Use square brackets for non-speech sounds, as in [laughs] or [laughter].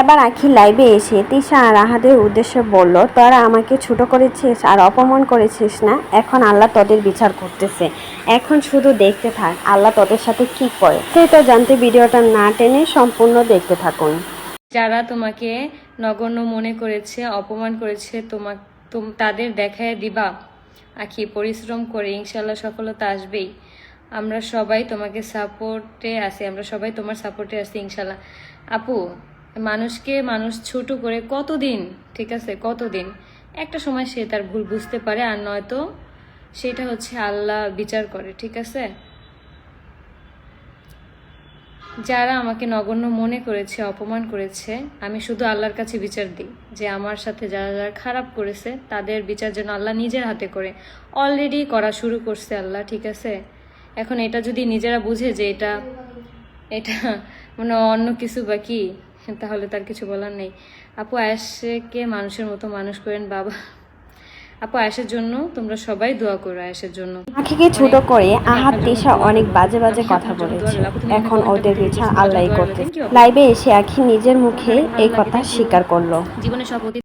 এবার আখি লাইভে এসে তিশা আর আহাদের উদ্দেশ্যে বলল, তোরা আমাকে ছোট করেছিস আর অপমান করেছিস না, এখন আল্লাহ তোদের বিচার করতেছে। এখন শুধু দেখতে থাক, আল্লাহ তোদের সাথে কি করে? তো জানতে ভিডিওটা না টেনে সম্পূর্ণ দেখতে থাকুন। যারা তোমাকে নগণ্য মনে করেছে, অপমান করেছে, তুম- তাদের দেখায় দিবা। আখি, পরিশ্রম করে ইনশাল্লাহ সফলতা আসবেই। আমরা সবাই তোমাকে সাপোর্টে আছি, আমরা সবাই তোমার সাপোর্টে আছি ইনশাল্লাহ আপু মানুষকে মানুষ ছোট করে কতদিন, ঠিক আছে, কতদিন? একটা সময় সে তার ভুল বুঝতে পারে আর নয়তো সেটা হচ্ছে আল্লাহ বিচার করে, ঠিক আছে? যারা আমাকে নগণ্য মনে করেছে, অপমান করেছে, আমি শুধু আল্লাহর কাছে বিচার দিই। যে আমার সাথে যারা যারা খারাপ করেছে, তাদের বিচার যেন আল্লাহ নিজের হাতে করে। অলরেডি করা শুরু করছে আল্লাহ, ঠিক আছে? এখন এটা যদি নিজেরা বুঝে যে এটা এটা মানে অন্য কিছু বা কি [laughs] তাহলে তার কিছু বলার নেই। আপু আয়াসকে মানুষের মতো মানুষ করেন বাবা। আপু আয়াসের জন্য তোমরা সবাই দোয়া করো আয়াসের জন্য। আখিকে ছোট করে আহাত দিশা অনেক বাজে বাজে কথা বলেছে। এখন ওদের পিছা আল্লাহ করতে লাইভে এসে আখি নিজের মুখে এই কথা স্বীকার করল। জীবনে সব